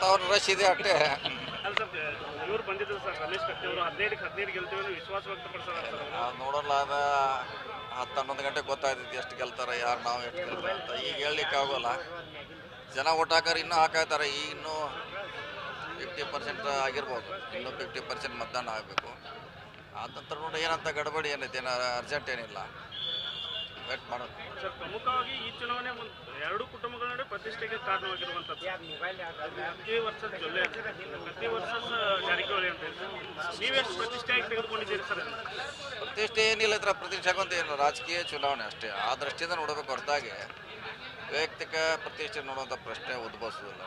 ವಾತಾವರಣ ರಶ್ ಇದೆ ಅಷ್ಟೇ ಇವ್ರು ಬಂದಿದ್ರು ಸರ್ ರಮೇಶ್ ಕತ್ತಿ ಅವರು ಹದಿನೈದಕ್ಕೆ ಹದಿನೈದು ಗೆಲ್ತೀವಿ ಅನ್ನೋ ವಿಶ್ವಾಸ ವ್ಯಕ್ತಪಡಿಸ್ತಾರೆ ಸರ್ ನಾವು ನೋಡೋಲ್ಲ ಅದ ಹತ್ತು ಹನ್ನೊಂದು ಗಂಟೆ ಗೊತ್ತಾಗ್ತೈತಿ ಎಷ್ಟು ಗೆಲ್ತಾರೆ ಯಾರು ನಾವು ಎಷ್ಟು ಗೆಲ್ತಾರೆ ಅಂತ. ಈಗ ಹೇಳಲಿಕ್ಕೆ ಆಗೋಲ್ಲ. ಜನ ಓಟ್ ಹಾಕೋರು ಇನ್ನೂ ಹಾಕಾಯ್ತಾರೆ ಈಗ ಇನ್ನೂ ಫಿಫ್ಟಿ ಪರ್ಸೆಂಟ್ ಆಗಿರ್ಬೋದು. ಇನ್ನೂ ಫಿಫ್ಟಿ ಪರ್ಸೆಂಟ್ ಮತದಾನ ಆಗಬೇಕು. ಆದ ನಂತರ ನೋಡಿ ಏನಂತ ಗಡಬಡಿ ಏನೈತೆ ಏನೋ ಅರ್ಜೆಂಟ್ ಏನಿಲ್ಲ. ವೇಟ್ ಮಾಡೋದು. ಸರ್ ಪ್ರಮುಖವಾಗಿ ಈ ಚುನಾವಣೆ ಒಂದು ಎರಡು ಕುಟುಂಬಗಳ ನಡುವೆ ಪ್ರತಿಷ್ಠೆಗೆ ಕಾರಣವಾಗಿರುವಂಥದ್ದು. ಪ್ರತಿ ವರ್ಷ ಜೊಲ್ಲೆ ಪ್ರತಿ ವರ್ಷ ಜಾರಕಿಹೊಳಿ ಅಂತ ಹೇಳಿ. ಸರ್. ನೀವೆಷ್ಟು ಪ್ರತಿಷ್ಠೆಯಾಗಿ ತೆಗೆದುಕೊಂಡಿದ್ದೀರಿ ಸರ್ ಪ್ರತಿಷ್ಠೆ ಏನಿಲ್ಲ ಇದ್ರ ಪ್ರತಿಷ್ಠೆ ಅಂತ ಏನು ರಾಜಕೀಯ ಚುನಾವಣೆ ಅಷ್ಟೇ. ಆ ದೃಷ್ಟಿಯಿಂದ ನೋಡಬೇಕು ಹೊರತಾಗಿ. ವೈಯಕ್ತಿಕ ಪ್ರತಿಷ್ಠೆ ನೋಡುವಂಥ ಪ್ರಶ್ನೆ ಉದ್ಭವಿಸುವುದಿಲ್ಲ.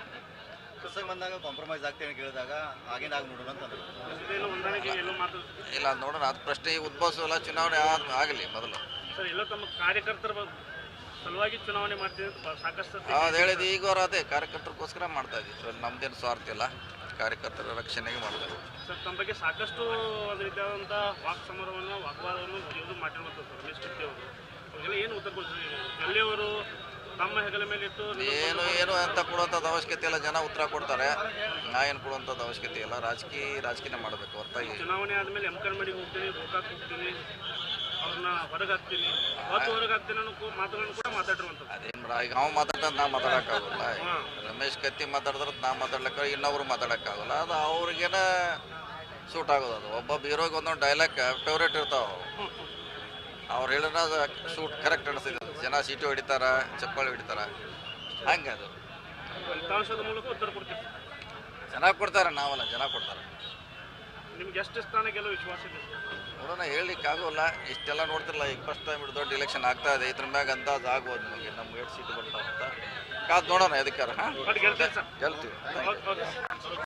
ಬಂದಾಗ ಕಾಂಪ್ರಮೈಸ್ ಆಗ್ತೇನೆ ಕೇಳಿದಾಗ ನೋಡೋಣ ಅಂತ ಇಲ್ಲ ಅದ್ ನೋಡೋಣ. ಅದು ಪ್ರಶ್ನೆ ಉದ್ಭವಿಸೋಲ್ಲ ಚುನಾವಣೆ ಆಗಲಿ ಮೊದಲು. ಸರ್ ಎಲ್ಲೋ ತಮ್ಮ ಕಾರ್ಯಕರ್ತರ ಸಲುವಾಗಿ ಚುನಾವಣೆ ಮಾಡ್ತೀವಿ ಅಂತ ಸಾಕಷ್ಟು ಅದು ಹೇಳಿದ್ದು ಈಗ ಅವ್ರು ಅದೇ ಕಾರ್ಯಕರ್ತರಿಗೋಸ್ಕರ ಮಾಡ್ತಾ ಇದ್ದೀವಿ. ಸರ್ ನಮ್ದೇನು ಸ್ವಾರ್ಥ ಇಲ್ಲ. ಕಾರ್ಯಕರ್ತರ ರಕ್ಷಣೆಗೆ ಮಾಡ್ತಾ ಇದ್ದೀವಿ. ಸರ್ ತಮ್ಮ ಬಗ್ಗೆ ಸಾಕಷ್ಟು ಒಂದು ರೀತಿಯಾದಂಥ ವಾಕ್ ಸಮರವನ್ನು ವಾಗ್ವಾದವನ್ನು ಇದು ಮಾಡಿರುವಂಥದ್ದು ಸರ್ ರಮೇಶ್ ಕತ್ತಿ ಅವರು. ಅವ್ರಿಗೆಲ್ಲ ಏನು ಉತ್ತರ ಕೊಡ್ತೀರಿ? ಜೊಲ್ಲೆಯವರು ತಮ್ಮ ಹೆಗಲ ಮೇಲೆ ಇಟ್ಟು ಏನು ಏನು ಅಂತ ಕೊಡುವಂಥದ್ದು ಅವಶ್ಯಕತೆ ಇಲ್ಲ. ಜನ ಉತ್ತರ ಕೊಡ್ತಾರೆ. ನಾ ಏನು ಕೊಡುವಂಥದ್ದು ಅವಶ್ಯಕತೆ ಇಲ್ಲ. ರಾಜಕೀಯ ರಾಜಕೀಯ ಮಾಡಬೇಕು ಹೊರತಾಗಿ. ಚುನಾವಣೆ ಆದಮೇಲೆ ಎಂ ಕಲ್ಮಡಿಗೆ ಹೋಗ್ತೀನಿ ಗೋಕಾಕ್ ಹೋಗ್ತೀನಿ. ಅವ್ರನ್ನ ಹೊರಗೆ ಹಾಕ್ತೀನಿ ಹೊತ್ತು ಹೊರಗೆ ಹಾಕ್ತೀನಿ ಅನ್ನೋ ಕೂ- ಮಾತುಗಳನ್ನು ಕೂಡ ಮಾತಾಡಿರುವಂಥದ್ದು ಅದೇನು ಈಗ ನಾವು ಮಾತಾಡ್ತಾ ನಾ ಮಾತಾಡೋಕ್ಕಾಗಲ್ಲ. ರಮೇಶ್ ಕತ್ತಿ ಮಾತಾಡಿದ್ರೆ ನಾ ಮಾತಾಡ್ಲಿಕ್ಕೆ ಇನ್ನೊಬ್ರು ಮಾತಾಡೋಕ್ಕಾಗಲ್ಲ. ಅದು ಅವ್ರಿಗೇನ ಸೂಟ್ ಆಗೋದು ಅದು. ಒಬ್ಬ ಬೀರೋಗ್ ಒಂದೊಂದು ಡೈಲಾಗ್ ಫೇವ್ರೇಟ್ ಇರ್ತಾವ ಅವ್ರು. ಹೇಳಿದ್ರೆ ಅದು ಸೂಟ್ ಕರೆಕ್ಟ್ ಅನಿಸ್ತದೆ ಜನ ಸೀಟು ಹಿಡಿತಾರ ಚಪ್ಪಾಳಿ ಹಿಡಿತಾರ? ಹಂಗೆ ಅದು. ಫಲಿತಾಂಶದ ಮೂಲಕ ಉತ್ತರ ಕೊಡ್ತೀವಿ. ಜನ ಕೊಡ್ತಾರೆ ನಾವಲ್ಲ ಜನ ಕೊಡ್ತಾರೆ. ನಿಮ್ಗೆ ಎಷ್ಟು ಸ್ಥಾನ ಗೆಲ್ಲೋ ವಿಶ್ವಾಸ ಇದೆ? ನೋಡೋಣ ಹೇಳಲಿಕ್ಕೆ ಆಗೋಲ್ಲ. ಇಷ್ಟೆಲ್ಲ ನೋಡ್ತಿರಲ್ಲ ಈಗ ಫಸ್ಟ್ ಟೈಮ್ ದೊಡ್ಡ ಇಲೆಕ್ಷನ್ ಆಗ್ತಾ ಇದೆ. ಇದ್ರ ಮ್ಯಾಗ ಅಂದಾಜು ಆಗ್ಬೋದು ನಮಗೆ ನಮ್ಗೆ ಎಷ್ಟು ಸೀಟ್ ಬರ್ತಾವ ಅಂತ. ಕಾದು ನೋಡೋಣ ಹಾಂ? ಗೆಲ್ತೀವಿ